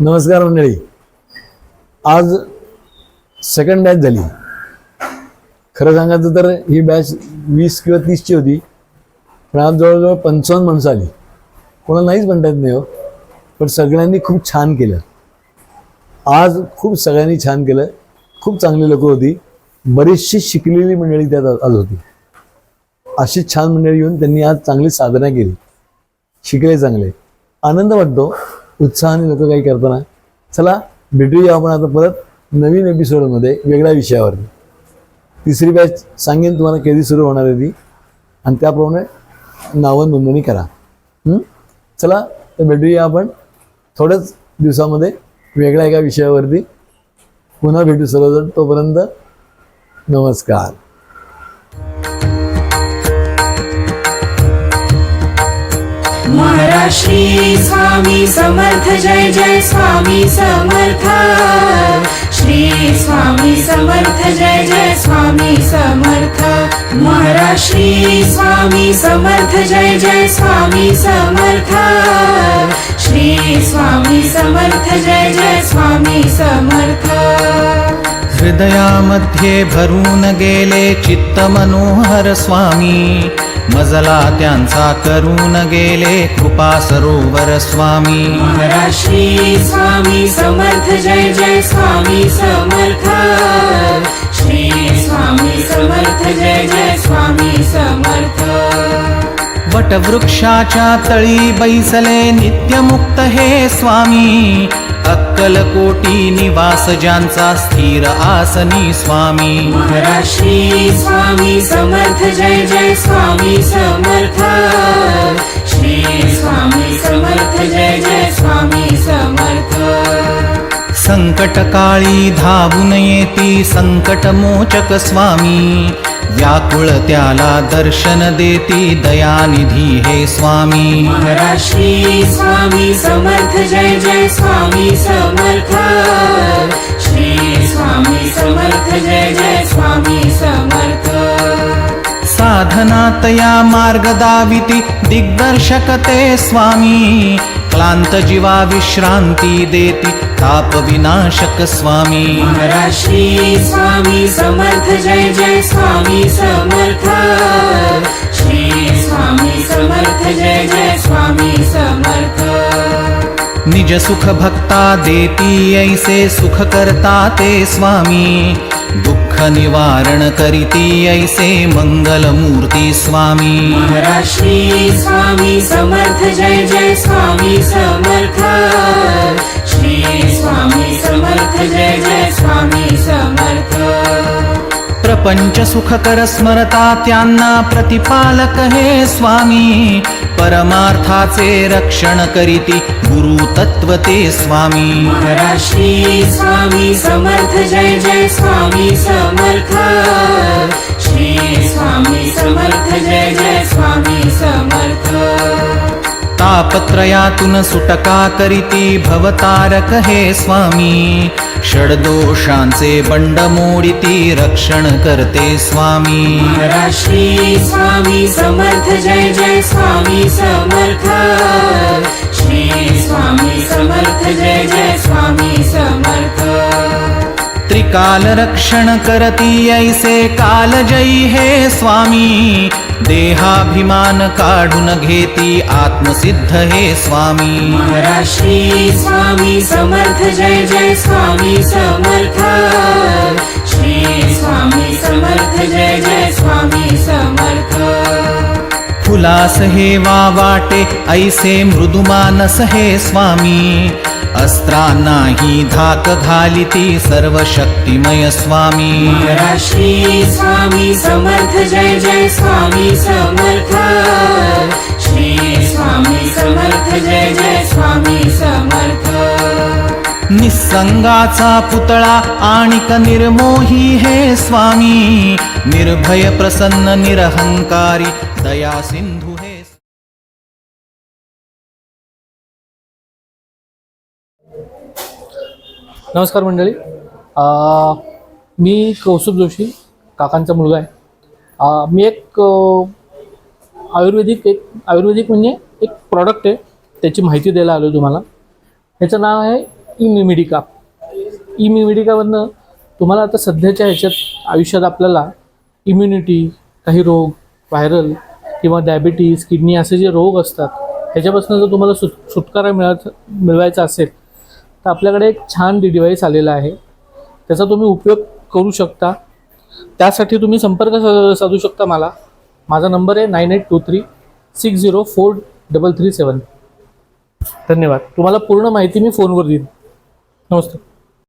नमस्कार मंडळी. आज सेकंड बॅच झाली. खरं सांगायचं तर ही बॅच वीस किंवा तीसची होती. पण आज जवळजवळ पंचावन्न माणसं आली. कोणाला नाहीच म्हणता येत नाही हो. पण सगळ्यांनी खूप छान केलं. आज खूप सगळ्यांनी छान केलं. खूप चांगली लोकं होती. बरीचशी शिकलेली मंडळी त्यात आज होती. अशी छान मंडळी येऊन त्यांनी आज चांगली साधना केली. शिकले चांगले. आनंद वाटतो. उत्साहाने लोक काही करताना चला भेटूया आपण आता परत नवीन एपिसोडमध्ये वेगळ्या विषयावर तिसरी बॅच सांगेन तुम्हाला कधी सुरू होणार आहे ती. आणि त्याप्रमाणे नावं नोंदणी करा. चला तर भेटूया आपण थोड्याच दिवसामध्ये वेगळ्या एका विषयावरती. पुन्हा भेटू सर्वजण. तोपर्यंत नमस्कार. श्री स्वामी समर्थ जय जय स्वामी समर्थ. श्री स्वामी समर्थ जय जय स्वामी समर्थ. महाराज श्री स्वामी समर्थ जय जय स्वामी समर्थ. श्री स्वामी समर्थ जय जय स्वामी समर्थ. हृदयामध्ये भरून गेले चित्त मनोहर स्वामी. मजला त्यांचा करून गेले कृपा सरोवर स्वामी. श्री स्वामी समर्थ जय जय स्वामी समर्थ. श्री स्वामी समर्थ जय जय स्वामी समर्थ. वटवृक्षाच्या तळी बैसले नित्यमुक्त हे स्वामी. अक्कलकोटी निवास ज्यांचा स्थिर आसनी स्वामी. महाराज श्री स्वामी समर्थ जय जय स्वामी समर्थ। श्री स्वामी समर्थ जय जय स्वामी समर्थ। संकटकाळी धावून येती संकटमोचक स्वामी. व्याकुळ त्याला दर्शन देती दयानिधी हे स्वामी. श्री स्वामी समर्थ जय जय स्वामी समर्थ। श्री स्वामी समर्थ जय जय स्वामी समर्थ। साधना तया मार्ग दाविती दिग्दर्शक ते स्वामी। क्लांत जीवा विश्रांती देती ताप विनाशक स्वामी। श्री स्वामी समर्थ जय जय स्वामी समर्थ। श्री स्वामी समर्थ जय जय स्वामी समर्थ। निज सुख भक्ता देती ऐसे सुख करता ते स्वामी। दुःख निवारण करीती ऐसे मंगल मूर्ती स्वामी। श्री स्वामी समर्थ जय जय स्वामी समर्थ। श्री स्वामी समर्थ जय जय स्वामी समर्थ। प्रपंच सुखकर स्मरता त्यांना प्रतिपालक हे स्वामी। परमार्थाचे रक्षण करीती. गुरु तत्व ते स्वामी. महाराज श्री स्वामी समर्थ जय जय स्वामी समर्थ. श्री स्वामी समर्थ जय जय स्वामी समर्थ. तापत्रयातून सुटका करीती भवतारक हे स्वामी. षडदोषांचे बंड मोडिती रक्षण करते स्वामी. श्री स्वामी समर्थ जय जय स्वामी समर्थ. श्री स्वामी समर्थ जय जय स्वामी समर्थ. त्रिकाल रक्षण करती ऐसे कालजयी हे स्वामी. देहाभिमान काढून घेती आत्मसिद्ध हे स्वामी. श्री स्वामी समर्थ जय जय स्वामी समर्थ. श्री स्वामी समर्थ जय जय स्वामी समर्थ. फुलास हे वा वाटे ऐसे मृदुमानस हे स्वामी. अस्त्रांनाही धाक घालिती सर्व शक्तिमय स्वामी. श्री स्वामी समर्थ जय जय स्वामी समर्थ. श्री स्वामी समर्थ जय जय स्वामी समर्थ. निसंगाचा पुतळा आणिक निर्मोही हे स्वामी. निर्भय प्रसन्न निरहंकारी दया सिंधू नमस्कार मंडळी. मी कौस्तुभ जोशी काकांचा मुलगा आहे. मी एक आयुर्वेदिक एक आयुर्वेदिक म्हणजे एक प्रॉडक्ट आहे त्याची माहिती द्यायला आलो तुम्हाला. ह्याचं नाव आहे इमिमिडिका इमिमिडिकामधनं तुम्हाला आता सध्याच्या ह्याच्यात आयुष्यात आपल्याला इम्युनिटी काही रोग व्हायरल किंवा डायबिटीज किडनी असे जे रोग असतात ह्याच्यापासून जर तुम्हाला सुट सुटकारा मिळत मिळवायचा असेल तर आपल्याकडे एक छान डिव्हाइस आलेला आहे. त्याचा तुम्ही उपयोग करू शकता. त्यासाठी तुम्ही संपर्क सा- साधू शकता मला. माझा नंबर आहे nine eight two three six zero four double three seven धन्यवाद. तुम्हाला पूर्ण माहिती मी फोनवर देईन. नमस्ते